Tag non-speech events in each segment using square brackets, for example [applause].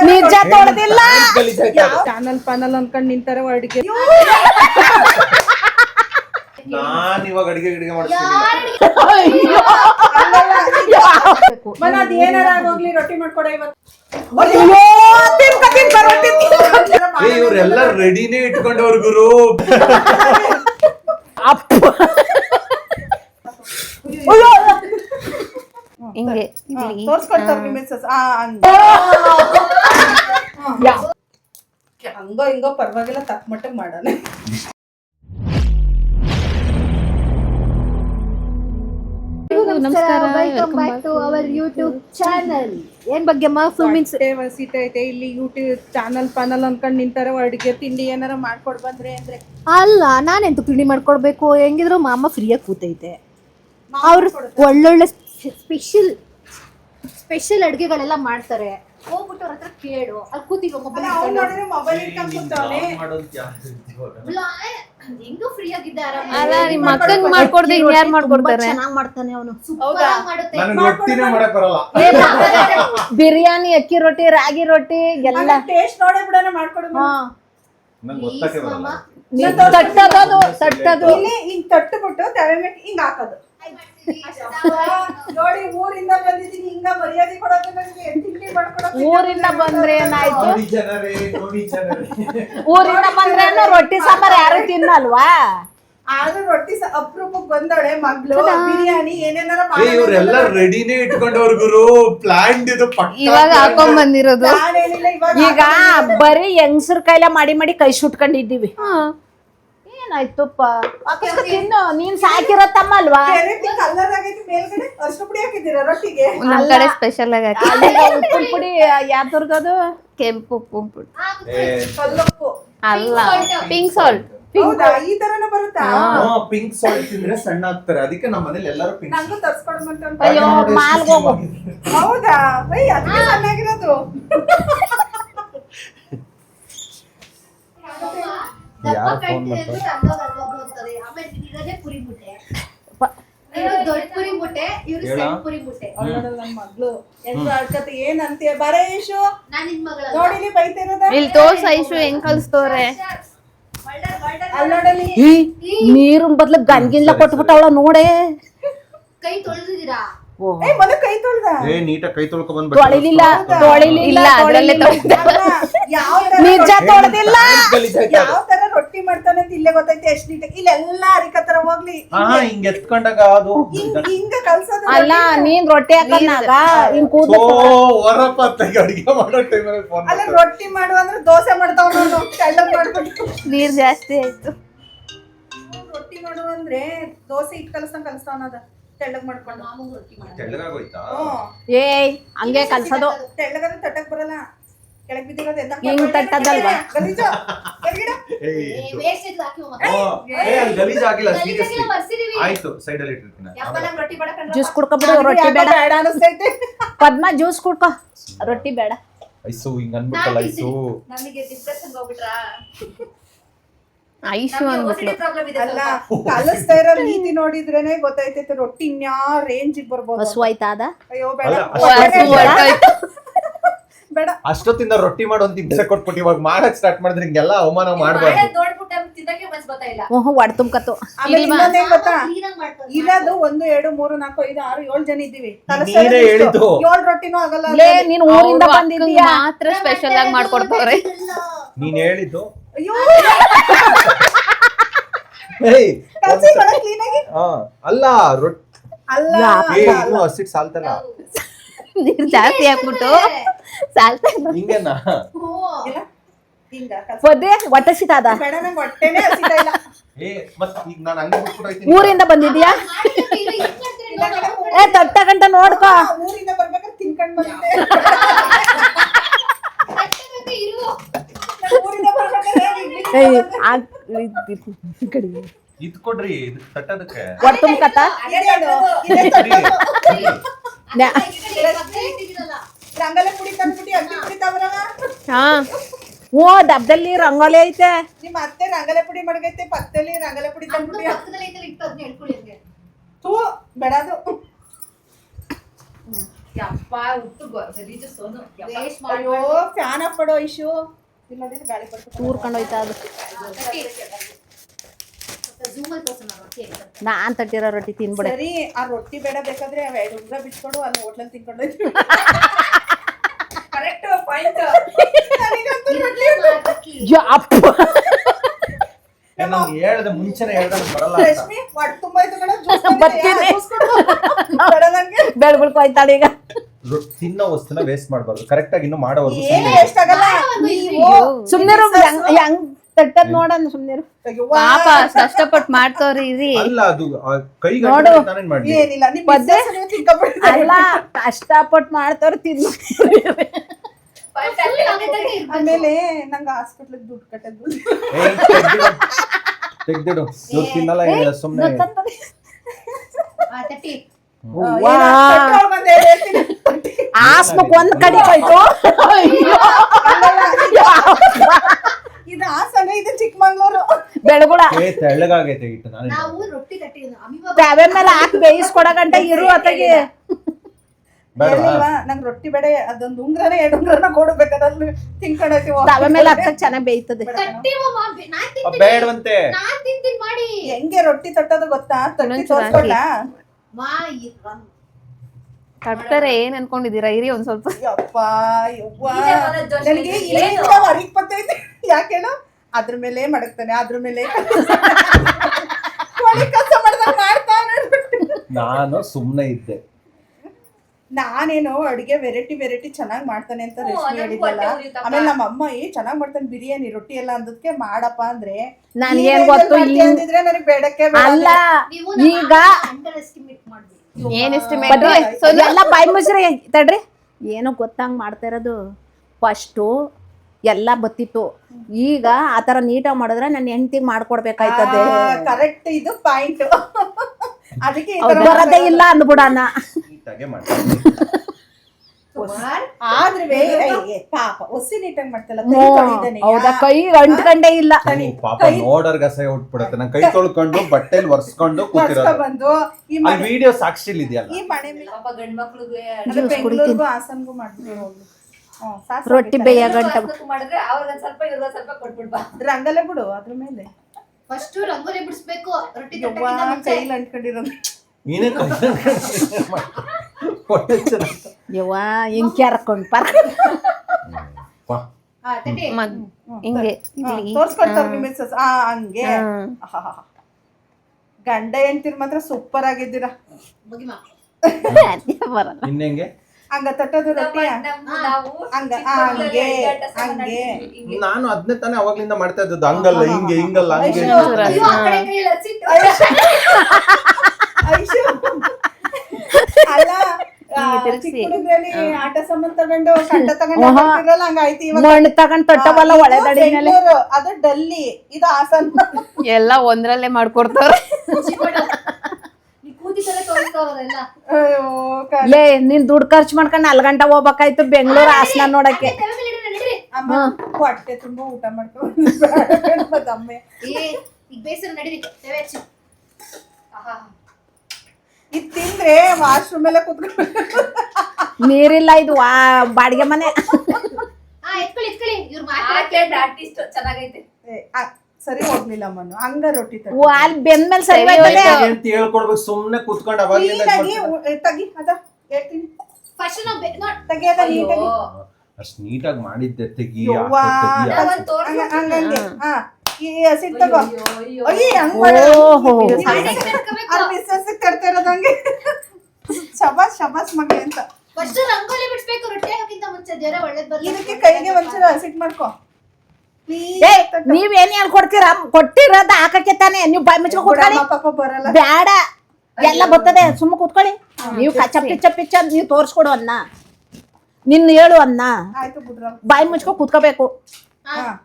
ನಿಜ ತೊಳೆದಿಲ್ಲ channel panel ಅನ್ಕೊಂಡ್ ನಿಂತಾರೆ ಅಡಿಗೆ ನಾನ್ ಇವಾಗ ಅಡಿಗೆ ಗಿಡಿಗೆ ಮಾಡ್ತೀನಿ ಏನಾರ ಹೋಗ್ಲಿ ರೊಟ್ಟಿ ಮಾಡ್ಕೊಡ ಇವತ್ತು. ಇವರೆಲ್ಲ ರೆಡಿನೇ ಇಟ್ಕೊಂಡವ್ರ ಗುರು. ಅಪ್ಪ. ಹಿಂಗೆ ತೋರ್ಸ್ಕೊಳ್ತಾರ ಮಿಸ್ಸಸ್ ಆ. [laughs] ಹಂಗೋ ಹಿಂಗೋ ಪರವಾಗಿಲ್ಲ ತಕ್ಕ ಮಟ್ಟಿಗೆ ಮಾಡೋಣ. ನಮಸ್ಕಾರ. Welcome back to our YouTube channel ಏನ್ ಬಗ್ಗೆ ಅಮ್ಮ ಫುಲ್ ಮೀನ್ಸ್ ಐತೆ ಇಲ್ಲಿ ಯೂಟ್ಯೂಬ್ ಚಾನಲ್ ಪಾನಲ್ ಅನ್ಕೊಂಡ್ ನಿಂತಾರೆ ಅಡುಗೆ ತಿಂಡಿ ಏನಾರ ಮಾಡ್ಕೊಡ್ ಬಂದ್ರೆ ಅಂದ್ರೆ. ಅಲ್ಲ ನಾನೆಂತ ತಿಂಡಿ ಮಾಡ್ಕೊಡ್ಬೇಕು? ಹೆಂಗಿದ್ರು ಮಾಮ ಫ್ರೀಯಾಗಿ ಕೂತೈತೆ. ಅವ್ರು ಒಳ್ಳೊಳ್ಳೆ ಸ್ಪೆಷಲ್ ಸ್ಪೆಷಲ್ ಅಡುಗೆಗಳೆಲ್ಲ ಮಾಡ್ತಾರೆ. ಹೋಗ್ಬಿಟ್ಟು ಅವ್ರ ಹತ್ರ ಕೇಳು. ಅಲ್ಲಿ ಕೂತಿವ ಮೊಬೈಲ್ ಅವ್ನ್ ನೋಡಿದ್ರೆ ಮೊಬೈಲ್ ಇಟ್ಕೊಂಡ್ ಕೂತವ್ನೆ. ಹೆಂಗೋ ಫ್ರೀ ಆಗಿದ್ದಾರೆ ನಿಮ್ಮ ಅಕ್ಕನ್ ಅಕ್ಕಂಗ್ ಮಾಡ್ಕೊಡ್ದೆ ಇನ್ಯಾರ್ ಮಾಡ್ಕೊಡ್ತಾರೆ? ಚೆನ್ನಾಗಿ ಮಾಡ್ತಾನೆ ಅವನು. ಹೌದಾ? ಮಾಡುತ್ತೆ. ಬಿರಿಯಾನಿ ಅಕ್ಕಿ ರೊಟ್ಟಿ ರಾಗಿ ರೊಟ್ಟಿ ಎಲ್ಲ. ಟೇಸ್ಟ್ ನೋಡೇ ಬಿಡೋಣ ಮಾಡ್ಕೊಡು ತಟ್ಟೋದು ತಟ್ಟೋದು. ಇಲ್ಲಿ ಹಿಂಗ್ ತಟ್ಟುಬಿಟ್ಟು ತವೆ ಮೇಲೆ ಹಿಂಗ್ ಹಾಕೋದು. ನೋಡಿ ಊರಿಂದ ಬಂದಿದ್ದೀನಿ ಹಿಂಗ ಮರ್ಯಾದೆ ಕೊಡೋದು ನನಗೆ ತಿಂಡಿ ಮಾಡ್ಕೊಡೋದು ಊರಿಂದ ಬಂದ್ರೆ ಏನಾಯ್ತು? ಜನರೇ ನೋಡಿ ಜನರೇ. ಊರಿಂದ ಬಂದ್ರೆ ರೊಟ್ಟಿ ಸಾಂಬಾರ್ ಯಾರು ತಿನ್ನಲ್ವಾ? ಆದ್ರೂ ರೊಟ್ಟಿ ಅಪರೂಪಕ್ಕೆ ಬಂದಳೆ ಮಗ್ಳು. ಬಿರಿಯಾನಿ ಏನೇನಾರ ಇವ್ರೆಲ್ಲ ರೆಡಿನೇ ಇಟ್ಕೊಂಡವ್ರ ಗುರು. ಪ್ಲಾನ್ ಇದು ಪಕ್ಕ ಇವಾಗ ಹಾಕೊಂಡ್ ಬಂದಿರೋದು. ಈಗ ಬರೀ ಹೆಂಗಸ್ರ ಕೈಲ ಮಾಡಿ ಮಾಡಿ ಕೈ ಸುಟ್ಕೊಂಡಿದ್ದೀವಿ. ಏನಾಯ್ತುಪ್ಪ ಅಕ್ಕಸ್ಕ ತಿನ್ನು ನೀನ್ ಸಾಕಿರೋ ತಮ್ಮ ಅಲ್ವಾ? ಕಲರ್ ಆಗೈತಿ ಮೇಲ್ಗಡೆ ಅರ್ಶಿನ ಪುಡಿ ಹಾಕಿದ್ದೀರಾ ರೊಟ್ಟಿಗೆ? ನಮ್ ಕಡೆ ಸ್ಪೆಷಲ್ ಆಗಿ ಹಾಕಿ. ಅಲ್ಲಿಗ ಉಪ್ಪಿನ ಪುಡಿ ಯಾವ್ದ್ರದ್ದು ಕೆಂಪು ಉಪ್ಪು ಪುಡಿ. ಕಲ್ಲಪ್ಪು. ಅಲ್ಲ. ಪಿಂಕ್ ಸಾಲ್ಟ್ ಹೌದಾ? ಈ ತರನ ಬರುತ್ತಾ? ಪಿಂಕ್ ಸಾಲ್ಟ್ ತಿಂದ್ರೆ ಸಣ್ಣ ಆಗ್ತಾರೆ. ಅದಕ್ಕೆ ನಮ್ಮ ಮನೇಲಿ ಎಲ್ಲರೂ ಪಿಂಕ್ ನಂಗೂ ಅಯ್ಯೋ ಮಾಲ್ಗ್ ಹೋಗು. ಹೌದಾ? ಅಯ್ಯ ಅದಕ್ಕೆ ಚೆನ್ನಾಗಿರೋದು ಯಾರೋ ಫೋನ್ ಮಾಡ್ತಾರೆ ದೊಡ್ಡ ಪುರಿ ಮುಟ್ಟೆ ಇವ್ರು ಹೇಳ? ಸಣ್ಣ ಪುರಿ ಮುಟ್ಟೆ ಅವಳೋಡಲ್ಲ ನನ್ ಮಗ್ಳು ಎಂತ ಆಡ್ಕತೆ ಏನ್ ಅಂತೀಯ ಬರೇ ಇಶು ನಾನ್ ನಿನ್ ಮಗಳ ನೋಡಿಲಿ ಬೈತಿರೋದ ಇಲ್ಲಿ ತೋರ್ಸ ಐಶು ಹೆಂಗ್ ಕಲ್ಸ್ತವ್ರೆ ನೀರಿನ ಬದ್ಲು ಗಂಗಿಲ್ಲ ಕೊಟ್ಬಿಟ್ಟವಳ ನೋಡೆ ಕೈ ತೊಳೆದಿದ್ದೀರಾ ಏ ಮೊದಲ ಕೈ ತೊಳ್ದ ಏ ನೀಟಾಗಿ ಕೈ ತೊಳ್ಕೊ ತೊಳಿಲಿಲ್ಲ ತೊಳಿಲಿಲ್ಲ ಇಲ್ಲ ಅದ್ರಲ್ಲೇ ನಿಜ ತೊಳೆದಿಲ್ಲ ಯಾವ ತರ ರೊಟ್ಟಿ ಮಾಡ್ತಾನೆ ಅಂತ ಇಲ್ಲೇ ಗೊತ್ತೈತೆ ಎಷ್ಟ್ ನೀಟಾಗಿ ಇಲ್ಲೆಲ್ಲ ಅರಿಕತ್ತರ ಹೋಗ್ಲಿ. ಹಾ ಹಿಂಗ್ ಎತ್ಕೊಂಡಾಗ ಅದು ಹಿಂಗ್ ಹಿಂಗ ಕಲ್ಸೋದು ಅಲ್ಲ ನೀನ್ ರೊಟ್ಟಿ ಹಾಕನ್ನಾಗ ಹಿಂಗ್ ಓ ವರಪ್ಪ ಹೊರಪ್ಪ ಅಡಿಗೆ ಮಾಡೋ ಟೈಮಲ್ಲಿ ಫೋನ್ ಅಲ್ಲ ರೊಟ್ಟಿ ಮಾಡು ಅಂದ್ರೆ ದೋಸೆ ಮಾಡ್ತಾವ ನಾನು ಕಳ್ಳ ಮಾಡ್ಬಿಟ್ಟು. ನೀರ್ ಜಾಸ್ತಿ ಆಯ್ತು. ರೊಟ್ಟಿ ಮಾಡು ಅಂದ್ರೆ ದೋಸೆ ಇಟ್ಟು ಕಲಸ್ದಂಗ್ ಕಲಸ್ತಾವನದ ತೆಳ್ಳಗ್ ಮಾಡ್ಕೊಂಡು. ಮಾಮಂಗ್ ರೊಟ್ಟಿ ಮಾಡಿ. ತೆಳ್ಳಗಾಗೋಯ್ತಾ? ಏಯ್ ಹಂಗೆ ಕಲ್ಸೋದು. ತೆಳ್ಳಗಾದ್ರೆ ತಟ್ಟಕ್ ಬರಲ್ಲ. ಕೆಳಗ್ ಬಿದ್ದಿರೋದು ಹಿಂಗ್ ತಟ್ಟದಲ್ವಾ? ಗಲೀಜು. ಕೆಳಗಿಡ ಗಲೀಜ್ ಆಗಿಲ್ಲ ಸೀರಿಯಸ್ಲಿ. ಆಯ್ತು ಸೈಡ್ ಅಲ್ಲಿ ಇಟ್ಟಿರ್ತೀನಿ. ಜ್ಯೂಸ್ ಕುಡ್ಕೊಬಿಡು ರೊಟ್ಟಿ ಬೇಡ. ಬೇಡ ಅನಿಸ್ತೈತೆ. ಪದ್ಮ ಜ್ಯೂಸ್ ಕುಡ್ಕೊ. ರೊಟ್ಟಿ ಬೇಡ. ಐಸು ಹಿಂಗ್ ಅನ್ಬಿಟ್ಟಲ್ಲ ಐಸು. ನಮಗೆ ಡಿಪ್ರೆಷನ್ ಹೋಗ್ಬಿಟ್ರಾ? ಐಶು ಅಂದ್ಬಿಟ್ಲು. ಪ್ರಾಬ್ಲಮ್ ಇದೆ ಅಲ್ಲ ಸ್ವಲ್ಪ. ಕಲಿಸ್ತಾ ಇರೋ ರೀತಿ ನೋಡಿದ್ರೇನೆ ರೊಟ್ಟಿ ಇನ್ಯಾ ರೇಂಜ್ ಬರ್ಬೋದು ಹಸು ಆಯ್ತಾದ ಅಯ್ಯೋ ಬೇಡ. ಅಲ್ಲ. ಬೇಡ. ಅಷ್ಟೊತ್ತಿಂದ ರೊಟ್ಟಿ ಮಾಡೋ ಒಂದ್ ಹಿಂಸೆ ಕೊಟ್ಬಿಟ್ಟು ಇವಾಗ ಮಾಡಕ್ ಸ್ಟಾರ್ಟ್ ಮಾಡಿದ್ರೆ ಹಿಂಗೆಲ್ಲ ಅವಮಾನ ಮಾಡ್ಬಾರ್ದು. ಓಹ್ ಒಡ್ ತುಂಬಕತ್ತು. ಆಮೇಲೆ? ಇನ್ನೊಂದ್ ಏನ್ ಗೊತ್ತಾ? ಇರೋದು ಒಂದು ಎರಡು ಮೂರು ನಾಲ್ಕು ಐದು ಆರು ಏಳು ಜನ ಇದ್ದೀವಿ. ನೀನೇ ಹೇಳಿದ್ದು. ಏಳು ರೊಟ್ಟಿನೂ ಆಗಲ್ಲ ಲೇ. ನೀನ್ ಊರಿಂದ ಬಂದಿದ್ದೀಯಾ? ಮಾತ್ರ ಸ್ಪೆಷಲ್ ಆಗಿ ಮಾಡ್ಕೊಡ್ತಾರೆ ನೀನ್ ಹೇಳಿದ್ದು. ಅಯ್ಯೋ. ಏಯ್ ಕೊಡ clean ಆಗಿ. ಹಾ ಅಲ್ಲ ರೊಟ್ಟಿ ಅಲ್ಲ ಏ. ಇನ್ನು ಹಸಿಟ್ ಸಾಲ್ತಲ್ಲ ನೀರ್ ಜಾಸ್ತಿ ಹಾಕ್ಬಿಟ್ಟು ಸಾಲ್ತಾ ಹಿಂಗೇನಾ. ಒದ್ದೆ ಹೊಟ್ಟೆ ಹಂಗೆ ಬಿಟ್ಬಿಟ್ಟು ಊರಿಂದ ಬಂದಿದ್ಯಾ. ಏ ತಟ್ಟ ಗಂಟ ನೋಡ್ಕೋ. ಇದ್ ಕೊಡ್ರಿ ಇದು ತಟ್ಟದಕ್ಕೆ. ಹೊಟ್ಟೆ ತುಂಬಕತ್ತ ರಂಗೋಲಿ ಪುಡಿ ತಂದ್ಬಿಟ್ಟು ಅಕ್ಕಿ ಪುಡಿ ತವರವ ಹಾ ಓ ಡಬ್ದಲ್ಲಿ ರಂಗೋಲಿ ಐತೆ ನಿಮ್ಮ ಅತ್ತೆ ರಂಗೋಲೆ ಪುಡಿ ಮಡಗೈತೆ ಪಕ್ಕದಲ್ಲಿ ರಂಗೋಲೆ ಪುಡಿ ತಂದ್ಬಿಟ್ಟು. ತೂ ಬೇಡದು ಅಯ್ಯೋ ಫ್ಯಾನ್ ಆಫ್ ಕೊಡೋ ಇಶು ಇಲ್ಲ ಗಾಳಿ ಬರ್ತದೆ. ತೂರ್ಕೊಂಡು ಹೋಯ್ತಾ ಅದು ಝೂಮ್ ಅಲ್ಲಿ ತೋರ್ಸೋಣ ರೊಟ್ಟಿ ಹೆಂಗ್ ಅಂತ. ನಾನ್ ತಟ್ಟಿರೋ ರೊಟ್ಟಿ ತಿನ್ಬಿಡಿ. ಸರಿ ಆ ರೊಟ್ಟಿ ಬೇಡ ಬೇಕಾದ್ರೆ ಅವ್ ಎರಡು ಉಂಗ್ರ ಬಿಟ್ಕೊಂಡು ಅಲ್ಲಿ ಹೋಟ್ಲಲ್ಲಿ ತಿನ್ಕೊಂಡು ಕರೆಕ್ಟ್ ಪಾಯಿಂಟ್. ಅಪ್ಪ. ನಾನು ಹೇಳ್ದೆ ಮುಂಚೆನೆ ಹೇಳ್ದೆ ಬರಲ್ಲ ಅಂತ. ರಶ್ಮಿ ಹೊಟ್ಟೆ ತುಂಬಾ ಇತ್ತು ಕಣ ಜ್ಯೂಸ್ [laughs] ಬರ್ತೀನಿ. [laughs] ಬೇಡ ನಂಗೆ. ಹೋಯ್ತಾಳೆ ಈಗ. ತಿನ್ನೋ ವಸ್ತುನ ವೇಸ್ಟ್ ಮಾಡಬಾರ್ದು. ಕರೆಕ್ಟ್ ಆಗಿ ಇನ್ನು ಮಾಡೋವರೆಗೂ ಹೆಂಗ್ ತಟ್ಟದ್ ನೋಡನ್ ಸುಮ್ಮನೆ ಅಯ್ಯೋ, ಪಾಪ ಕಷ್ಟಪಟ್ಟು ಮಾಡ್ತವ್ರಿ ಇರಿ ಅಲ್ಲ ಅದು ಆ ಕೈಗೆ ನೋಡು. ಅಂಟಿದ್ರೆ ನಾನೇನ್ ಮಾಡ್ಲಿ ಏನಿಲ್ಲ ನಿಮ್ ಪದ್ದೆ? business ನೀವು ತಿನ್ಕೊಂಡ್ಬಿಡಿ. ಅಲ್ಲ ಕಷ್ಟಪಟ್ಟು ತಿನ್ನು. ಆಮೇಲೆ ನಂಗೆ ಹಾಸ್ಪಿಟ್ಲಿಗೆ ದುಡ್ಡು ಕಟ್ಟೋದು ತೆಗ್ದಿಡು. ತೆಗ್ದಿಡು ಇವ್ರು ತಿನ್ನಲ್ಲ ಏನಿಲ್ಲ ಸುಮ್ನೆ. ಆಸ್ಮಕ್ ಒಂದ್ ಕಡೆ ಹೋಯ್ತು ಅಯ್ಯೋ. ಇದು ಹಾಸನ ಇದು ಚಿಕ್ಕಮಂಗ್ಳೂರು. ಬೆಳಗುಳ. ಏ ತೆಳ್ಳಗಾಗೈತೆ ಇಟ್ಟು ನಾನು ನಾವು ರೊಟ್ಟಿ ಕಟ್ಟಿದ್ವಿ ಅಮಿಬಾ ತವೆ ಮೇಲೆ ಹಾಕಿ ಬೇಯಿಸ್ಕೊಡೋ ಗಂಟ ಇರು ಅತ್ತಗೆ. ಬೇಡ ಹೇಳಿಲ್ವಾ? ನಂಗೆ ರೊಟ್ಟಿ ಬೇಡ ಅದೊಂದು ಉಂಗ್ರನೇ ಎರಡು ಉಂಗ್ರನ ಕೊಡ್ಬೇಕಾದಲ್ಲಿ ತಿನ್ಕೊಂಡೈತಿ ತಾವೆ ಮೇಲೆ ಹಾಕ್ದಾಗ ಚೆನ್ನಾಗಿ ಬೇಯ್ತದೆ. ತಟ್ಟಿ ಮಾಮ, ಆ, ತಿಂತೀನಿ. ಬೇಡವಂತೆ. ನಾನ್ ತಿಂತೀನಿ ಮಾಡಿ. ಹೆಂಗೆ ರೊಟ್ಟಿ ತಟ್ಟೋದು ಗೊತ್ತಾ? ತಟ್ಟಿ ತೋರ್ಸ್ಕೊಳ್ಳ ಮಾ ಈ ತಟ್ತಾರೆ ಏನ್ ಅನ್ಕೊಂಡಿದೀರಾ ಇರಿ ಒಂದ್ ಸ್ವಲ್ಪ. ಯಪ್ಪ ಯವ್ವ. ನನಗೆ ಬರ್ತೈತೆ ಅದ್ರ ಮೇಲೆ ಮಡಗ್ತಾನೆ ಅದ್ರ ಮೇಲೆ. ಕೆಲಸ ಮಾಡ್ದಾಗ ಮಾಡ್ತಾನೆ ನಾನು ಸುಮ್ಮನೆ ಇದ್ದೆ. ನಾನೇನು ಅಡುಗೆ ವೆರೈಟಿ ವೆರೈಟಿ ಚೆನ್ನಾಗಿ ಮಾಡ್ತಾನೆ ಅಂತ ರೆಸಿಪಿ ಹೇಳಿದ್ದಲ್ಲ ಆಮೇಲೆ ನಮ್ಮ ಅಮ್ಮ ಏ ಚೆನ್ನಾಗಿ ಮಾಡ್ತಾನೆ ಬಿರಿಯಾನಿ ರೊಟ್ಟಿ ಎಲ್ಲ ಅಂದದ್ಕೆ ಮಾಡಪ್ಪ ಅಂದ್ರೆ ನನಗೆ ಗೊತ್ತು ಇದ್ರೆ ಇಲ್ಲಿ ಅಂದಿದ್ರೆ ನನಗೆ ಬೇಡಕ್ಕೆ ಬೇಡ ಅಲ್ಲ ನೀವು ಈಗ ಅಂಡರ್ ಎಸ್ಟಿಮೇಟ್ ಮಾಡ್ಬೇಕು ಏನ್ ಎಸ್ಟಿಮೇಟ್ ಬಡ್ರಿ ಎಲ್ಲ ಬಾಯಿ ಮುಸ್ರಿ ತಡ್ರಿ. ಏನೋ ಗೊತ್ತಂಗ ಮಾಡ್ತಾ ಇರೋದು. ಫಸ್ಟು ಎಲ್ಲ ಬತ್ತಿತ್ತು. ಈಗ ಆತರ ನೀಟಾಗಿ ಮಾಡಿದ್ರೆ ನನ್ನ ಹೆಂಡತಿ ಮಾಡ್ಕೊಡ್ಬೇಕಾಯ್ತದೆ. ಕರೆಕ್ಟ್ ಇದು ಪಾಯಿಂಟ್ [laughs] ಅದಕ್ಕೆ ಈ ತರ ಅವ್ರು ಬರೋದೇ ಇಲ್ಲ ಅಂದ್ಬಿಡಣ. ನೀಟಾಗೆ ಮಾಡ್ತೀನಿ [laughs] ಆದ್ರೆ ಪಾಪ ಒಸಿ ನೀಟಾಗಿ ಮಾಡ್ತಲ್ಲ ಕೈ ಹ್ಞೂ, ತೊಳಿತಾನೆ. ಹೌದಾ? ಕೈ ಅಂಟ್ಕಂಡೇ ಇಲ್ಲ. ಪಾಪ ನೋಡರ್ಗ ಅಸಹ್ಯ ಉಟ್ಬಿಡತ್ತೆ ನಾನು ಕೈ ತೊಳ್ಕೊಂಡು ಬಟ್ಟೆಲ್ ಒರ್ಸ್ಕೊಂಡು [laughs] ಕೂತಿರೋದು. ಕರ್ಸ್ಕೊ ಬಂದು ಈ ಅಲ್ಲಿ ಮನೆ ವಿಡಿಯೋ ಸಾಕ್ಷಿಲ್ ಇದೆಯಲ್ಲ? ಈ ಮನೆ ಮೇಲೆ ಬೆಂಗಳೂರಿಗೂ ಹಾಸನ್ಗೂ ಸಾಸ್ ರೊಟ್ಟಿ. ಬೇಯ ಗಂಟ ರಂಗಲ್ಲೇ ಬಿಡು ಅದ್ರ ಮೇಲೆ. ಫಸ್ಟ್ ರಂಗೋಲಿ ಬಿಡಿಸ್ಬೇಕು ರೊಟ್ಟಿ ಯವ್ವ ತಟ್ಟಕ್ಕಿಂತ ಮುಂಚೆ. ಕೈಲಿ ಅಂಟ್ಕೊಂಡಿರೋದು. ನೀನೇ [laughs] ಯವ್ವ ಹಿಂಗ್ ಕೆರ್ಕೊಂಡ್ ಪರ್ ವಾ. ಆ, ತಟ್ಟಿ ಮದ್ ಹಿಂಗೆ? ಇಲ್ಲಿ. ತೋರ್ಸ್ಕೊಳ್ತಾರ ನಿಮ್ಮ ಮಿಸ್ಸಸ್ ಆ ಹಂಗೆ. ಹ್ಮ್. ಆಹಾಹಾ. ಗಂಡ ಹೆಂಡ್ತಿರ್ ಮಾತ್ರ ಸೂಪರ್ ಆಗಿದ್ದೀರಾ? ಬರಲ್ಲ. ಇನ್ನೆಂಗೆ? ಹಂಗ ತಟ್ಟೋದು ರೊಟ್ಟಿ? ಹಂಗ ಆ, ಹಂಗೆ ಹಂಗೆ. ನಾನು ಅದನ್ನೇ ತಾನೇ ಅವಾಗ್ಲಿಂದ ಮಾಡ್ತಾ ಇದ್ದದ್ದು. ಹಂಗಲ್ಲ ಹಿಂಗೆ ಹಿಂಗಲ್ಲ ಹಂಗೆ ಅಯ್ಯೋ. ಅಯ್ಯೋ, ಆ ಕಡೆ ಕೈಯಲ್ಲಿ ಹಸಿಟ್ಟು. [laughs] ಐಶು. ಅಲ್ಲ. ಆಟ ಸಾಮಾನ್ ತಗೊಂಡು ಕಂಡ ತಗೊಂಡು ಹಂಗಾಯ್ತು. ಇವಾಗ ಮಣ್ಣು ತಗೊಂಡ್ ತೊಟ್ಟವಲ್ಲ ಬೆಂಗ್ಳೂರು, ಅದು ಡಲ್ಲಿ ಇದು ಆಸನ ಎಲ್ಲ ಒಂದ್ರಲ್ಲೇ ಮಾಡ್ಕೊಡ್ತಾರ. ನೀ ಕೂತಿದ್ದಲ್ಲೇ ತೋರಿಸ್ತಾವ್ರೆಲ್ಲ. ಅಯ್ಯೋ ಕ- ಲೇ ನೀನ್ ದುಡ್ಡು ಖರ್ಚು ಮಾಡ್ಕೊಂಡು ನಾಲ್ಕು ಗಂಟೆ ಹೋಗ್ಬೇಕಾಯ್ತು ಬೆಂಗಳೂರು ಆಸನ ನೋಡಕ್ಕೆ. ಅಮ್ಮ ಹೊಟ್ಟೆ ತುಂಬಾ ಊಟ ಮಾಡ್ಕೊಂಡು ಮತ್ತಮ್ಮೆ ಏ, ಈಗ ಬೇಸರ ನಡೀರಿ. ತವೆ ಹಚ್ಚು. ಆಹಾ. ಇದ್ ತಿಂದ್ರೆ ವಾಶ್ರೂಮ್ ಎಲ್ಲ ಕುತ್ಕೊಂಡು ನೀರಿಲ್ಲ ಇದು ವಾ ಬಾಡಿಗೆ ಮನೆ. ಸರಿ ಹೋಗ್ಲಿಲ್ಲ ಮನು. ಹಂಗ ರೊಟ್ಟಿ. ಓ, ಅಲ್ಲಿ ಬೆಂದ ಮೇಲೆ ಸರಿ ಹೋಯ್ತದೆ. ಅಂತ ಹೇಳ್ಕೊಡ್ಬೇಕು? ಸುಮ್ನೆ ಕುತ್ಕೊಂಡು ನೀಟಾಗಿ ತೆಗಿ ಅದ ಹೇಳ್ತೀನಿ. ಫಸ್ಟ್ ನಾವು ಬೆ- ನೋಡ್. ತೆಗಿ ನೀಟಾಗಿ. ಅಷ್ಟ್ ನೀಟಾಗಿ ಮಾಡಿದ್ದೆ ತೆಗಿ. ಹಾಕು, ತೆಗಿ, ಹಾಕು. ಹಂಗ- ಹಂಗಂಗೆ. ಹಾ. ಈ ಹಸಿಟ್ ತಗೋ. ಅಯ್ಯ ಹಂಗ್ ಓಹೋ. ಇರೋದು ಹಂಗೆ ಶಬಾಸ್ ಶಬಾಸ್ ಮಗಳೆ ಅಂತ. ಫಸ್ಟ್ ರಂಗೋಲಿ ಬಿಡಿಸ್ಬೇಕು ರೊಟ್ಟಿ ಹಾಕಿಂತ ಮುಂಚೆ ದೇವರ ಒಳ್ಳೇದ್ ಇದಕ್ಕೆ ಬರ್ಲಿ ಕೈಗೆ ಒಂಚೂರು ಹಸಿಟ್ ಮಾಡ್ಕೋ. Please ಏ ತಟ್ಟು. ನೀವೇನ್ ಹೇಳ್ಕೊಡ್ತೀರಾ ಕೊಟ್ಟಿರೋದ ಹಾಕಕ್ಕೆ ತಾನೆ. ನೀವು ಬಾಯಿ ಮುಚ್ಕೊ ಕೂತ್ಕೊಳ್ಳಿ. ಬಿಡಮ್ಮ ಪಾಪ ಬರಲ್ಲ. ಬ್ಯಾಡ. ಎಲ್ಲ ಬರ್ತದೆ. ಸುಮ್ಮ ಕೂತ್ಕೊಳ್ಳಿ. ನೀವು ಚಪ್ಪಿ ಚಪ್ಪಿ ಪಿಚ್ಚ ನೀವು ತೋರ್ಸ್ಕೊಡು ಅನ್ನ. ನಿನ್ನ ಹೇಳು ಅನ್ನ. ಆಯ್ತು ಬಾಯಿ ಮುಚ್ಕೊ ಕೂತ್ಕೋಬೇಕು.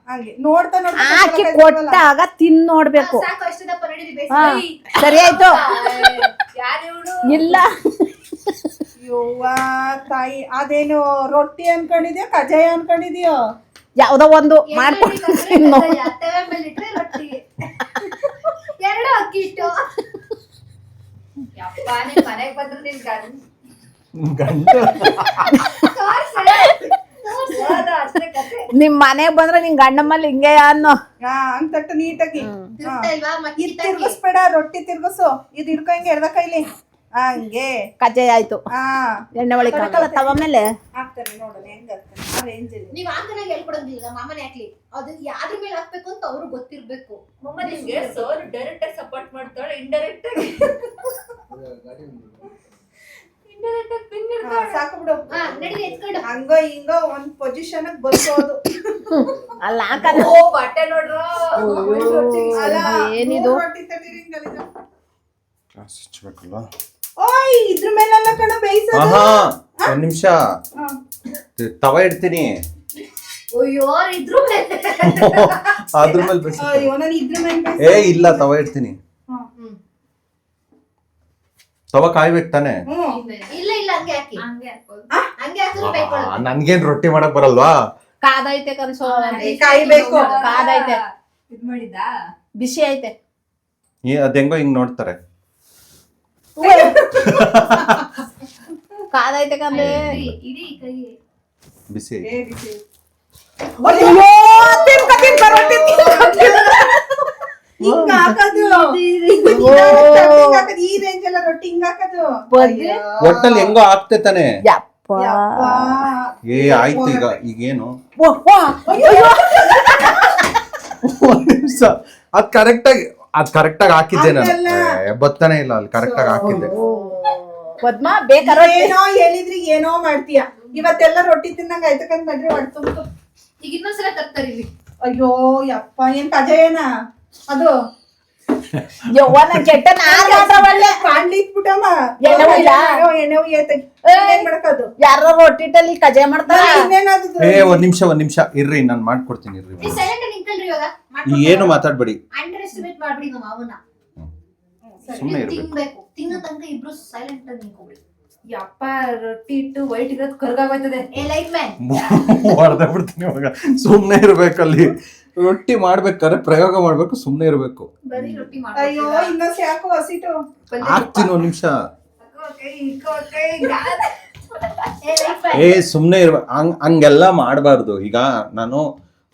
ಹಂಗೆ. ನೋಡ್ತಾ ನೋಡ್ತಾ ಹಾಕಿ? ಕೊಟ್ಟಾಗ ತಿನ್ ನೋಡ್ಬೇಕು. ಹಾ. ಸರಿ ಆಯ್ತು. ಇಲ್ಲ. ಯವ್ವ ತಾಯಿ ಅದೇನು ರೊಟ್ಟಿ ಅನ್ಕೊಂಡಿದ್ಯೋ ಕಜಾಯ ಅನ್ಕೊಂಡಿದ್ಯೋ? ಯಾವ್ದೋ ಒಂದು ಮಾಡ್ಕೊಡ್ತೀನಿ ರೊಟ್ಟಿ. ಎರಡು ಅಕ್ಕಿ ಗಂಡ ನಿಮ್ ಮನೆಗ್ ಬಂದ್ರೆ ನಿನ್ ಗಂಡಮ್ಮಲ್ಲಿ ಮೇಲೆ ಹಿಂಗೆ ಅನ್ನೋ. ಹಾ ಅಂತ ನೀಟಾಗಿ. ತಿರ್ಗಿಸ್ಬೇಡ ರೊಟ್ಟಿ ತಿರ್ಗಿಸು. ಇದು ಹಿಡ್ಕೊ ಹಿಂಗೆ ಎಳ್ದ ಕೈಲಿ. ಹಂಗೆ. ಕಜ್ಜಾಯ ಆಯ್ತು. ಹಾ. ಎಣ್ಣೆ ಒಳಗೆ ಹಾಕಲ್ಲ ತವ ಮೇಲೆ ಹಾಕ್ತಾರೆ ನೋಡೋಣ ಹೆಂಗ್ ಹಾಕ್ತಾರೆ ಆ ರೇಂಜಲ್ಲಿ ನೀವ್ ಆಂಗನಾಗ ಹೇಳ್ಕೊಡಂಗಿಲ್ಲ ನಮ್ಮ ಮಾಮನೆ ಹಾಕ್ಲಿ ಅದು ಯಾವ್ದ್ರ ಮೇಲೆ ಹಾಕ್ಬೇಕು ಅಂತ ಅವ್ರು ಗೊತ್ತಿರ್ಬೇಕು. ನಿಮ್ಗೆ ಸರ್ ಡೈರೆಕ್ಟ್ ಆಗಿ ಸಪೋರ್ಟ್ ಮಾಡ್ತಾಳೆ ಇಂಡೈರೆಕ್ಟ್ ಆಗಿ ಇಂಡೈರೆಕ್ಟ್ ಆಗಿ ಪಿನ್ ಹಾ, ಸಾಕು ಬಿಡು. ಹಾ ನಡಿ ಎತ್ಕೊಂಡು. ಹಂಗೋ ಹಿಂಗೋ ಒಂದ್ ಪೊಸಿಷನ್ ಬರ್ಸೋದು ಅಲ್ಲ ಹಾಕಲ್ಲ ಓ ಬಟ್ಟೆ ನೋಡ್ರ. ಅಲ್ಲ ಏನಿದು? ಓಯ್ ಇದ್ರ ಮೇಲೆಲ್ಲ ಕಣ ಬೇಯಿಸೋದು. ಒಂದ್ ನಿಮಿಷ. ಹಾ. ತವ ಇಡ್ತೀನಿ. ಅಯ್ಯೋ ಇದ್ರು ಮೇಲೆ. [laughs] ಅದ್ರ ಮೇಲೆ ಬೇಯಿಸಿ ಇದ್ರ ಮೇಲೆ ಏ ಇಲ್ಲ ತವ ಇಡ್ತೀನಿ. ತವ ಕಾಯ್ಬೇಕು ತಾನೆ? ಇಲ್ಲ ಇಲ್ಲ ಹಂಗೆ ಹಾಕಿ. ಹಂಗೆ ಹಾಕೋದು ಹಂಗೆ ಹಾಕಿದ್ರೆ ಬೈಕೊಳ್ಳೋದು ನನ್ಗೇನ್ ರೊಟ್ಟಿ ಮಾಡಕ್ ಬರಲ್ವಾ? ಕಾದೈತೆ ಕನ್ಸೋ. ಕಾಯ್ಬೇಕು. ಕಾದೈತೆ ಇದ್ ಮಾಡಿದಾ ಬಿಸಿ ಐತೆ. ಈ- ಅದ್ ಹೆಂಗೋ ಹಿಂಗ್ ನೋಡ್ತಾರೆ. ಕಾದೈತೆ ಕಂದ್ರೆ ಇಡೀ ಕೈ ಬಿಸಿ ಏ ಬಿಸಿ. ಅಯ್ಯೋ ತಿನ್ಕ ತಿನ್ಕ ರೊಟ್ಟಿ ಹಿಂಗ್ ಹಾಕೋದು [laughs] ಹಿಂಗ್ ಹಾಕೋದು. ಈ ರೇಂಜ್ ಎಲ್ಲ ರೊಟ್ಟಿ ಹಿಂಗ್ ಹಾಕೋದು. ಒಟ್ಟಲ್ಲಿ ಹೆಂಗೋ ಆಗ್ತೇತಾನೆ ಯಪ್ಪ. ಏ ಆಯ್ತು ಈಗ ಈಗೇನು. ಒಂದ್ ನಿಮಿಷ. ಅದ್ ಕರೆಕ್ಟ್ ಆಗಿ ಅದ್ ಕರೆಕ್ಟ್ ಆಗಿ ಹಾಕಿದ್ದೆ ನಾನು ಬತ್ತಾನೆ ಇಲ್ಲ ಅಲ್ಲಿ ಕರೆಕ್ಟ್ ಆಗಿ ಹಾಕಿದ್ದೆ. ಪದ್ಮ ಬೇಕಾರ ಏನೋ ಹೇಳಿದ್ರಿ ಏನೋ ಮಾಡ್ತೀಯ. ಇವತ್ತೆಲ್ಲ ರೊಟ್ಟಿ ತಿನ್ನಂಗ ಆಯ್ತಕ್ಕಂತ ನಡ್ರಿ ಹೊಡ್ತು ಈಗ ಇನ್ನೊಂದ್ಸಲ ತರ್ತಾರೆ ಅಯ್ಯೋ ಯಪ್ಪ ಏನ್ ಕಜಾಯನ ಅದು. ಯವ್ವನ ಕೆಟ್ಟ ಯಾರೋ ರೊಟ್ಟಿಟಲ್ಲಿ ಕಜಾಯ ಮಾಡ್ತಾರ? ಇನ್ನೇನಾದ್ರು ಏ ಒಂದ್ ನಿಮಿಷ ಒಂದ್ ನಿಮಿಷ. ಇರ್ರಿ ನಾನ್ ಮಾಡ್ಕೊಡ್ತೀನಿ ಇರ್ರಿ. ಏನು ಮಾತಾಡ್ಬೇಡಿ. ಸುಮ್ಮನೆ ಇರ್ಬೇಕು. ತಿನ್ನೋ ತನಕ ಇಬ್ರು ಸೈಲೆಂಟ್ ಆಗಿ ನಿಂತ್ಕೊಬಿಡಿ. ಯಪ್ಪ ರೊಟ್ಟಿ ಇಟ್ಟು ವೈಟ್ ಇರೋದು ಕರ್ಗಾಗೋಯ್ತದೆ ಏ ಲೈಟ್ ಮ್ಯಾನ್ ಹೊಡೆದ ಬಿಡ್ತೀನಿ ಇವಾಗ. ಸುಮ್ನೆ ಇರ್ಬೇಕಲ್ಲಿ. ರೊಟ್ಟಿ ಮಾಡ್ಬೇಕಾದ್ರೆ ಪ್ರಯೋಗ ಮಾಡ್ಬೇಕು ಸುಮ್ನೆ ಇರ್ಬೇಕು. ಬರೀ ರೊಟ್ಟಿ ಅಯ್ಯೋ ಯಾಕೋ ಒಂದ್ ನಿಮಿಷ. ಕೈ ಇಕ್ಕೋ ಕೈ ಗಾದೆ. ಏ ಸುಮ್ನೆ ಇರ್ಬ ಹಂಗ್ ಹಂಗೆಲ್ಲ ಮಾಡಬಾರ್ದು. ಈಗ ನಾನು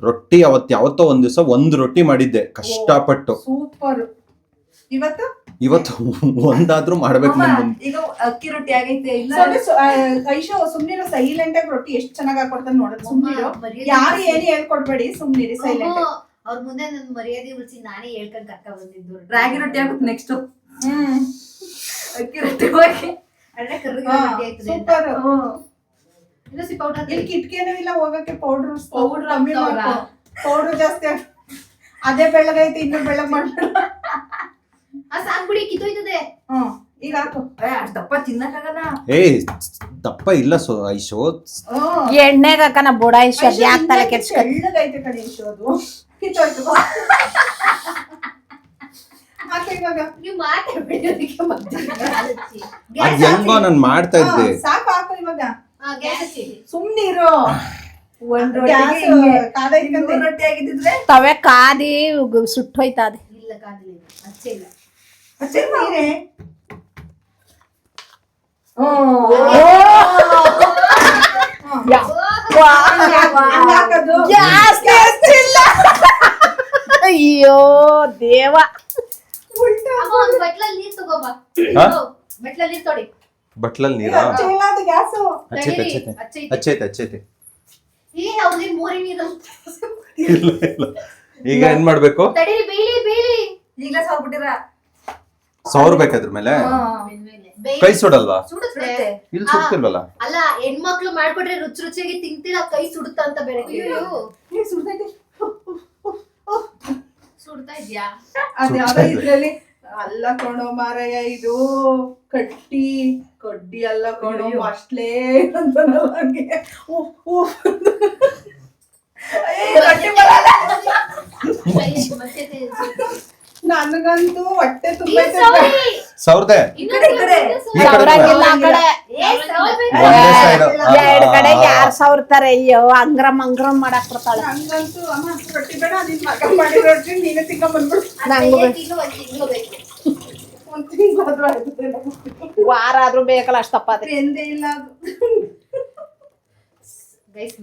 ರೊಟ್ಟಿ ಅವತ್ತು ಯಾವತ್ತೋ ಒಂದ್ ದಿವಸ ಒಂದ್ ರೊಟ್ಟಿ ಮಾಡಿದ್ದೆ ಕಷ್ಟಪಟ್ಟು. ಸೂಪರ್. ಇವತ್ತು? ಇವತ್ತು ಒಂದಾದ್ರೂ ಮಾಡ್ಬೇಕು ಅಮ್ಮ, ಈಗ ಅಕ್ಕಿ ರೊಟ್ಟಿ ಆಗೈತೆ ಇಲ್ಲ? ಐಶೋ ಸುಮ್ನಿರೋ ಸೈಲೆಂಟ್ ಆಗಿ ರೊಟ್ಟಿ ಎಷ್ಟು ಚೆನ್ನಾಗಿ ಹಾಕೊಡ್ತಾನೆ ನೋಡೋದು ಸುಮ್ನಿರೋ. ಯಾರು ಏನು ಹೇಳ್ಕೊಡ್ಬೇಡಿ ಸುಮ್ನಿರಿ ಸೈಲೆಂಟ್ ಅವ್ರ ಮುಂದೆ ನನ್ ಮರ್ಯಾದೆ ಉಳಿಸಿ ನಾನೇ ಹೇಳ್ಕೊಂಡ್ ಕರ್ಕ ಬಂದಿದ್ದು ರಾಗಿ ರೊಟ್ಟಿ ಆಗುತ್ತೆ ನೆಕ್ಸ್ಟ್ ಅಕ್ಕಿ ರೊಟ್ಟಿ ಹೋಗಿ. ಅಂದ್ರೆ ಕರ್ರಿಗೆ ರೊಟ್ಟಿ ಆಯ್ತದೆ ಅಂತ. ಸೂಪರ್. ಇನ್ನೂ ಸ್ವಲ್ಪ ಔಟ್ ಇಲ್ಲಿ ಕಿಟ್ಕಿನೂ ಇಲ್ಲ ಹೋಗಕ್ಕೆ ಪೌಡರ್ Powder ಕಮ್ಮಿ ಹಾಕ್ತಾವ್ರಾ? ಪೌಡರ್ ಜಾಸ್ತಿ ಹಾಕ್- ಅದೇ ಬೆಳ್ಳಗೈತೆ ಇನ್ನು ಬೆಳಗ್ಗೆ ಮಾಡ್ಬೇಡ. ಆ ಸಾಕ್ಬಿಡಿ ಕಿತ್ತೋಯ್ತದೆ ಹ್ಮ್ ಈಗ ಹಾಕು. ಅಷ್ಟು ದಪ್ಪ ತಿನ್ನಕ್ಕಾಗಲ್ಲ ಏ ದಪ್ಪ ಇಲ್ಲ ಸೊ ಐಶೋ. ಎಣ್ಣೆಗ ಅದ್ ಐಶು, ಯಾಕೆ ತಲೆ ಹಿಂಗಾಗಿ ಕೆಡ್ಸ್ಕ ತೆಳ್ಳಗೈತೆ ಕಣೆ ಐಶು ಅದು. ಕಿತ್ತೋಯ್ತು ಹಾಕು ಇವಾಗ? ನೀವು ಮಾತಾಡ್ಬೇಡಿ ಅದಕ್ಕೆ ಮತ್ತೆ ಅದ್ ಹೆಂಗೋ ನಾನ್ ಮಾಡ್ತಾ ಇದ್ದೆ. ಹಾ, ಸಾಕು ಹಾಕು ಇವಾಗ. ಗ್ಯಾಸ್ ಹಚ್ಚಿ. ಸುಮ್ನಿರು. ಒಂದ್ ಗ್ಯಾಸ್ ರೊಟ್ಟಿ ಆಗಿದ್ದಿದ್ರೆ? ತವೆ ಕಾದಿ ಸುಟ್ಟೋಯ್ತದೆ ಇಲ್ಲ ಕಾದಿಲ್ಲ ಅಚ್ಚೆ ಇಲ್ಲ. ಹಚ್ಚಿ ನೀರೇ ಜಾಸ್ತಿ ಹಚ್ಚಿಲ್ಲ ಅಯ್ಯೋ ದೇವ. ಬಟ್ಲಲ್ಲಿ ನೀರ್ ತಗೋಬ. ಹಾ? ಬಟ್ಲಲ್ಲಿ ನೀರು ತೊಡಿ. ಬಟ್ಲಲ್ಲಿ ನೀರಾ? ಚೀಲ ಗ್ಯಾಸು. ಹಚ್ಚೈತೆ ಹಚ್ಚೈತೆ. ಹಚ್ಚೈತೆ. ಹಚ್ಚೈತೆ ಹಚ್ಚೈತೆ. ಏ ಅವ್ರಿಗೆ ಮೂರಿ ನೀರು. ಇಲ್ಲ ಇಲ್ಲ. ಈಗ ಏನ್ ಮಾಡ್ಬೇಕು? ತಡೀರಿ ಬೇಕಾದ್ರ ಮೇಲೆ? ಕೈ ಸುಡಲ್ವಾ? ಸುಡುತ್ತೆ. ಇಲ್ಲಿ ಸುಡ್ತಿಲ್ವಲ್ಲ? ಅಲ್ಲ ಹೆಣ್ಮಕ್ಳು ಮಾಡ್ಕೊಟ್ರೆ ರುಚಿ ರುಚಿಯಾಗಿ ತಿಂತಿಲ್ಲ ಕೈ ಸುಡುತ್ತ ಅಂತ ಬೇರೆ ಸುಡ್ತೈತೆ. ಸುಡ್ತಾ ಇದ್ಯಾ? ಅದ್ಯಾವ ಇದ್ರಲ್ಲಿ ಅಲ್ಲ ಕಣೋ ಮಾರಯ್ಯ ಇದು ಕಟ್ಟಿ ಕಡ್ಡಿ ಅಲ್ಲ ಕಣೋ ಅಷ್ಟಲೇ ಅಂತ ನನಗೆ ಉಫ್, ಉಫ್. ಏ, ರೊಟ್ಟಿ ಬರಲ್ಲ. ನನಗಂತೂ ಹೊಟ್ಟೆ ತುಂಬಾ ಸೌರ್ದೆ. ಈ ಕಡೆ, ಈ ಆ ಕಡೆ. ಒಂದೇ ಎರಡ್ ಕಡೆ ಯಾರ್ ಸವ್ರ್ತಾರೆ ಅಯ್ಯೋ ಅಂಗ್ರಮ್ ಅಂಗ್ರಮ್ ಮಾಡಕ್ ಬರ್ತಾಳೆ. ನಂಗಂತೂ ಅಮ್ಮ ರೊಟ್ಟಿ ಬೇಡ ನಿನ್ ಮಗ [laughs] ಮಾಡಿ ರೊಟ್ಟಿ ನೀನೇ ತಿಕ್ಕ ಬಂದ್ಬಿಡು ಅದ್ ನಂಗೂ ಬೇಯಕ್ಕೆ ಇನ್ನೂ ಒಂದ್ ತಿಂಗ್ಳು ಬೇಕು. ಒಂದ್ ತಿಂಗಳಾದ್ರೂ ಆಯ್ತು ವಾರ ಆದ್ರೂ ಬೇಕಲ್ಲ ಅಷ್ಟಪ್ಪ ಅದಕ್ಕೆ ಎಂದೇ ಇಲ್ಲ ಅದು.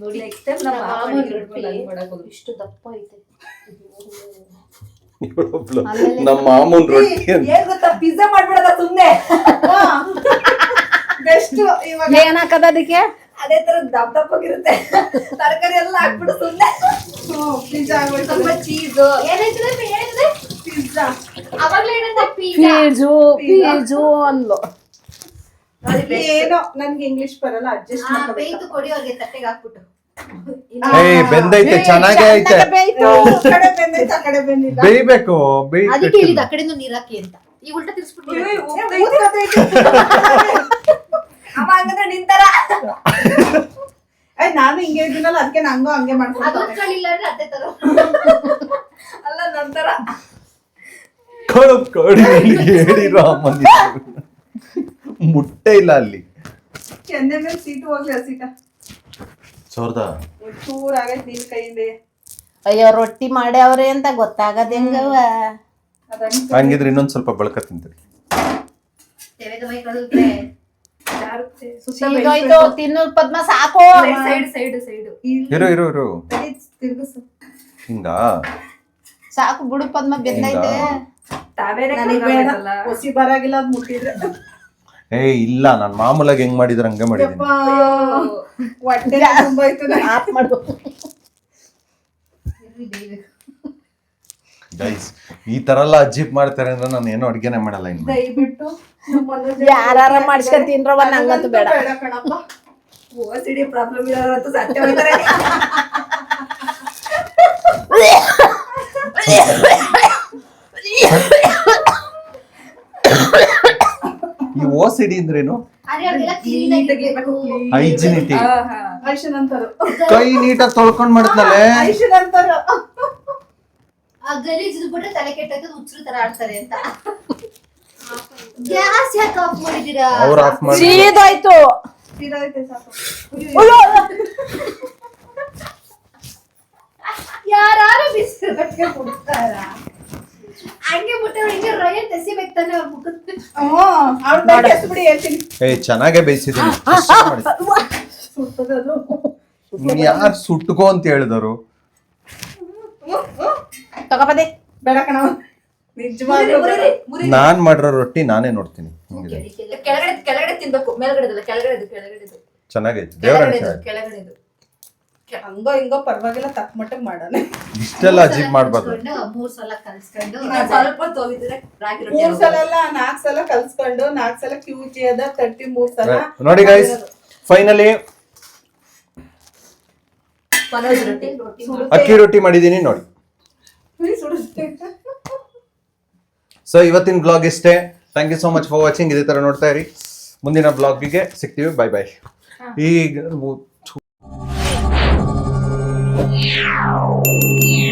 ನೋಡಿ. ನಮ್ಮ ರೊಟ್ಟಿ. ಇಷ್ಟು ದಪ್ಪ ಐತೆ. ನಮ್ಮ ಮಾಮೂನ್ ರೊಟ್ಟಿ ಅಂತ. ಏನ್ ಗೊತ್ತಾ? ಪಿಜ್ಜಾ ಮಾಡ್ಬಿಡದ ಸುಮ್ನೆ. ಬೆಸ್ಟ್ ಇವಾಗ. ಏನ್ ಹಾಕದ ಅದಕ್ಕೆ? ಅದೇ ತರ ದಪ್ಪ ದಪ್ಪಗಿರುತ್ತೆ. ತರಕಾರಿ ಎಲ್ಲ ಹಾಕ್ಬಿಡು ಸುಮ್ನೆ. ಪಿಜ್ಜಾ ಸ್ವಲ್ಪ ತುಂಬಾ ಚೀಸ್ ಏನಿದ್ರೆ ಹೇಳಿದ್ರೆ ಪಿಜ್ಜಾ ಅವಾಗ್ಲೇ ಏನಂತ ಪಿಜ್ಜಾ ಪೀಜು ಫೀಜು ಅಂದ್ಲು. ಏನೋ ನನ್ಗೆ ಇಂಗ್ಲಿಷ್ ಬರಲ್ಲ ಅಡ್ಜಸ್ಟ್ ಬೇಯ್ತು ಕೊಡಿ ಅವ್ರಿಗೆ ತಟ್ಟೆಗೆ ಹಾಕ್ಬಿಟ್ಟು. ಏಯ್ ಬೆಂದೈತೆ ಚೆನ್ನಾಗೇ ಐತೆ. ಬೇಯ್ಬೇಕು ಅದಕ್ಕೆ ಹೇಳಿದ ಬೇಯ್ಬೇಕು ಆ ಕಡೆಯಿಂದ ನೀರ್ ಹಾಕಿ ಅಂತ. ಈಗ ಉಲ್ಟಾ ತಿರ್ಸ್ಬಿಟ್ಟು. ಅವ ಹಂಗಂದ್ರೆ ನಿಂತಾರ. ಏ, ನಾನು ಹಿಂಗೆ ಇದ್ದೀನಲ್ಲ ಅದಕ್ಕೆ ನಂಗೂ ಹಂಗೆ ಅದು ಮಾಡ್ಕೊಂಡು ಕಳಿಲ್ಲ ಅಂದ್ರೆ ಅತ್ತೆ ತರ. ಅಲ್ಲ ನಂತರ. ಕಡುಬ್ ಕಡಿ ಹೇಳಿ ರಾಮನ್ ಮುಟ್ಟೆ ಇಲ್ಲ ಅಲ್ಲಿ. ಕೆನ್ನೆ ಮೇಲೆ ಸೀಟು ಹೋಗ್ಲಿ ಆ ಸೀಟ ಸೌರ್ದ ಚೂರ್ ಆಗೈತೆ ನಿನ್ ಕೈಯಿಂದ. ಅಯ್ಯೋ ರೊಟ್ಟಿ ಮಾಡ್ಯಾವ್ರೆ ಅಂತ ಗೊತ್ತಾಗದ ಹೆಂಗವ ಹಂಗಿದ್ರೆ ಇನ್ನೊಂದ್ ಸ್ವಲ್ಪ ಬಳಕ ತಿಂತೀರಿ. ಸೀದೋಯ್ತು ತಿನ್ನು ಪದ್ಮ ಸಾಕು. Side side side. ಇರು ಇರು ಇರು. ತಿರ್ಗಿಸು ಹಿಂಗ? ಸಾಕು ಬಿಡು ಪದ್ಮ ಬೆಂದೈತೆ ತಾವೇನೆ ನನಗ್ ಬೇಡ. ಕರ್ಕೊಂಡ್ಬಂದಲ್ಲ. ಹೊಸಿ ಬರಾಗಿಲ್ಲ ಅದ್ ಮುಟ್ಟಿದ್ರೆ. ಏ ಇಲ್ಲ ನಾನು ಮಾಮೂಲಾಗಿ ಹೆಂಗ್ ಮಾಡಿದ್ರೆ ಹಂಗೆ ಮಾಡಿದೀನಿ ಯಪ್ಪ, ಹೊಟ್ಟೆ ತುಂಬಾ. ಆಫ್ ಮಾಡು. ಗೈಸ್ ಈ ತರ ಎಲ್ಲ ಅಜ್ಜಿಪ್ ಮಾಡ್ತಾರೆ ಅಂದ್ರೆ ನಾನು ಏನು ಅಡ್ಗೆನೆ ಮಾಡಲ್ಲ ಇನ್ನು. ದಯವಿಟ್ಟು ಯಾರಾರ ಮಾಡ್ಸ್ಕೊಂಡ್ ತಿನ್ರವ ನಂಗಂತೂ ಬೇಡ. ಬೇಡ ಕಣಪ್ಪ. ಓಸಿಡಿ ಪ್ರಾಬ್ಲಮ್ ಇರೋರಂತೂ ಸತ್ಯ ಹೋಯ್ತಾರೆ [laughs] [laughs] ಈ ಓ ಸಿ ಡಿ ಅಂದ್ರೇನು? ಹೈಜಿನಿಟಿ ಕೈ ನೀಟಾಗಿ ತೊಳ್ಕೊಂಡ್ ಮಾಡತ್ನಲ್ಲೇ ಐಶನ್ ಅಂತಾರು ಆ ಗಲೀಜ್ ಬಿಟ್ರೆ ತಲೆ ಕೆಟ್ಟದ್ದು ಹುಚ್ಚರು ತರ ಆಡ್ತಾರೆ ಅಂತ. ಗ್ಯಾಸ್ ಯಾಕೆ ಆಫ್ ಮಾಡಿದೀರಾ ಅವ್ರು ಆಫ್ ಮಾಡಿ ಸೀದೋಯ್ತು. ಸಾಕು. ಯಾರು ಬಿಸಿಲು ಬಟ್ಟೆ ಕೊಡ್ತಾರ ಹಂಗೆ ಬಿಟ್ಟರೆ ಹಿಂಗೆ ರೊಯ್ಯಲ್ ಎಸಿಬೇಕು ತಾನೆ ಅವ್ರ ಮುಖದ ಹ್ಮ್ ಅವ್ರ ಬಗ್ಗೆ ಬಿಡಿ ಹೇಳ್ತೀನಿ ಏ ಚೆನ್ನಾಗೇ ಬೇಯಿಸಿದೀನಿ. ಅದು. ಯಾರು ಸುಟ್ಕೋ ಅಂತ ಹೇಳಿದರು ತಗೋಬದೆ ಬೇಡ ಕಣ. ನಾನ್ ಮಾಡಿರೋ ರೊಟ್ಟಿ ನಾನೇ ನೋಡ್ತೀನಿ. ಕೆಳಗಡೆ ಕೆಳಗಡೆ ತಿನ್ಬೇಕು ಮೇಲ್ಗಡೆದಲ್ಲ ಕೆಳಗಡೆ ಕೆಳಗಡೆ ಚೆನ್ನಾಗೈತೆ. ದೇವರ ಕೆಳಗಡೆದು. ಹಂಗೋ ಹಿಂಗೋ ಪರವಾಗಿಲ್ಲ ತಕ್ಕ ಮಟ್ಟಿಗೆ ಮಾಡೋಣ. ಇಷ್ಟೆಲ್ಲ ಅಜೀಬ್ ಮಾಡ್ಬಾರ್ದು. ಮೂರ್ ಸಲ ಕಲ್ಸ್ಕೊಂಡು ಸ್ವಲ್ಪ ಹೊತ್ತು ಹೋಗಿದ್ರೆ ರಾಗಿ ರೊಟ್ಟಿ ಮೂರ್ ಸಲ ಅಲ್ಲ ನಾಲ್ಕು ಸಲ ಕಲ್ಸ್ಕೊಂಡು ನಾಲ್ಕು ಸಲ ಕ್ಯೂಚಿ ಅದ ತಟ್ಟಿ ಮೂರ್ ಸಲ ನೋಡಿ ಗೈಸ್ ಫೈನಲಿ ಅಕ್ಕಿ ರೊಟ್ಟಿ ಮಾಡಿದೀನಿ ನೋಡಿ. ಸೊ ಇವತ್ತಿನ ಬ್ಲಾಗ್ ಇಷ್ಟೇ. Thank you so much for watching ಇದೇ ತರ ನೋಡ್ತಾ ಇರಿ. ಮುಂದಿನ ಬ್ಲಾಗಿಗೆ ಸಿಗ್ತೀವಿ. ಬೈ ಬಾಯ್ ಈಗ